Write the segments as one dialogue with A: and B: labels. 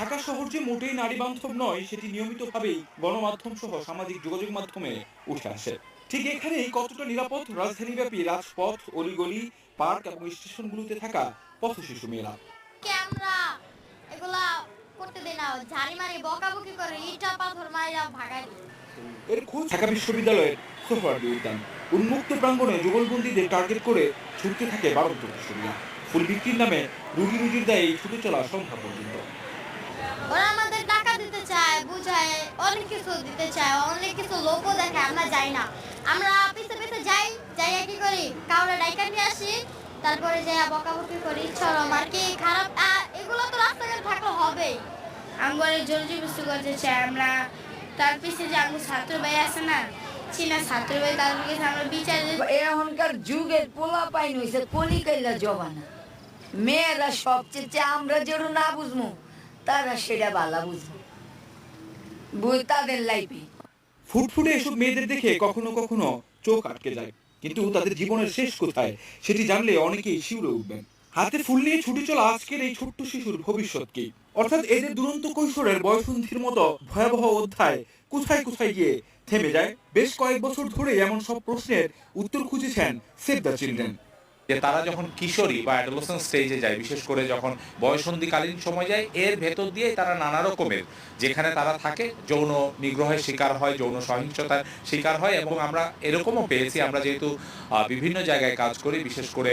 A: ঢাকা শহর যে মোটেই নারী বান্ধব নয় সেটি নিয়মিতভাবেই গণমাধ্যম সহ সামাজিক যোগাযোগ মাধ্যমে উঠে আসে। ঠিক এখানেই কতটা নিরাপদ রাজধানীব্যাপী রাজপথ অলিগলি পার্ক এবং স্টেশনগুলোতে থাকা পথ শিশু মেয়েরা।
B: ক্যামেরা এগুলা করতে দেয় না ঝাড়ি মারি বকাবকি করে ইটা পাথর ভাগাই
A: এর খোঁজ ঢাকা বিশ্ববিদ্যালয়ের সোহরাওয়ার্দী উদ্যান উন্মুক্ত প্রাঙ্গণে যুগলবন্দীদের টার্গেট করে ছুটতে থাকে বারন্ত কিশোরীরা ফুল বিক্রির নামে রুগী রুজির দায়ে ছুটে চলা সন্ধ্যা পর্যন্ত।
B: ওরা আমাদের টাকা দিতে চায়, বুঝায়, অনেক কিছু দিতে চায়, অনেক কিছু লোকও দেখে, আমরা যাই না। আমরা পিছে পিছে যাই যাই কি করি। ডাইকা নিয়ে আসি, তারপরে যাই বকাবকি করি ছড়ম আর কি খারাপ? এগুলো তো রাস্তাঘাট থাকলে হবেই।
C: জলদি বস্তু করতে চাই আমরা। তার পিছিয়ে যে আমার ছাত্র ভাই আছে না, চীনা ছাত্র ভাই কাছে আমরা বিচার
D: এখনকার যুগের পোলা পাইন হয়েছে কলিকাইলা জবানা। মেয়েরা সবচেয়ে আমরা যেন না বুঝব তারা
A: ফুটফুটে এসব মেয়েদের দেখে কখনো কখনো চোখ আটকে যায়। কিন্তু তাদের জীবনের শেষ কোথায়, সেটি জানলে অনেকেই শিউরে উঠবেন। হাতে ফুল নিয়ে ছুটে চলা আজকের এই ছোট্ট শিশুর ভবিষ্যৎ কি? অর্থাৎ এদের দুরন্ত কৈশোরের বয়সন্ধির মতো ভয়াবহ অধ্যায় কোথায় কোথায় গিয়ে থেমে যায়? বেশ কয়েক বছর ধরে এমন সব প্রশ্নের উত্তর খুঁজেছেন সেভ দ্য চিলড্রেন।
E: যে তারা যখন কিশোরী বা অ্যাডোলসেন্ট স্টেজে যায়, বিশেষ করে যখন বয়সন্ধিকালীন সময় যায়, এর ভেতর দিয়ে তারা নানা রকমের, যেখানে তারা থাকে, যৌন নিগ্রহের শিকার হয়, যৌন সহিংসতার শিকার হয় এবং আমরা এরকমও পেয়েছি। আমরা যেহেতু বিভিন্ন জায়গায় কাজ করি, বিশেষ করে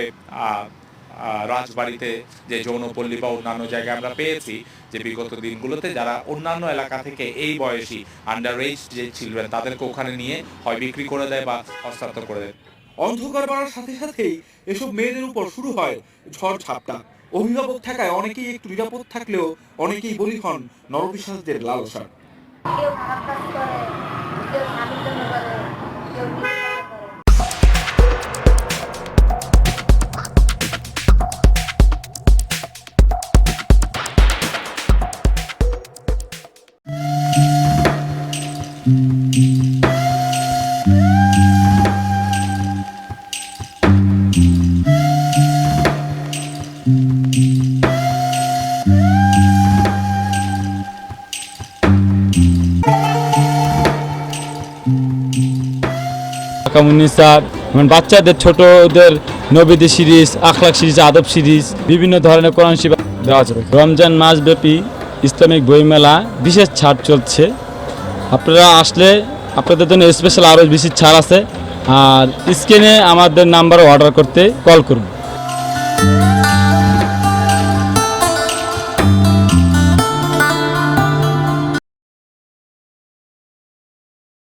E: রাজবাড়িতে যে যৌনপল্লী বা অন্যান্য জায়গায় আমরা পেয়েছি, যে বিগত দিনগুলোতে যারা অন্যান্য এলাকা থেকে এই বয়সী আন্ডার এজ যে চিলড্রেন তাদেরকে ওখানে নিয়ে হয়, বিক্রি করে দেয় বা হস্তান্তর করে দেয়।
A: অন্ধকার বাড়ার সাথে সাথেই এসব মেয়েদের উপর শুরু হয় ঝড় ঝাপটা। অভিভাবক থাকায় অনেকেই একটু নিরাপদ থাকলেও অনেকেই বলি হন নরপিসাসদের লালসার
F: কামুন্নিসা যেমন বাচ্চাদের, ছোটদের নবীদি সিরিজ আখলাক সিরিজ, আদব সিরিজ, বিভিন্ন ধরনের কোরআন শিবা দেওয়া যাবে রমজান মাসব্যাপী ইসলামিক বইমেলা বিশেষ ছাড় চলছে। আপনারা আসলে আপনাদের জন্য স্পেশাল আরও বেশি ছাড় আছে। আর স্ক্রিনে আমাদের নাম্বার অর্ডার করতে কল করুন।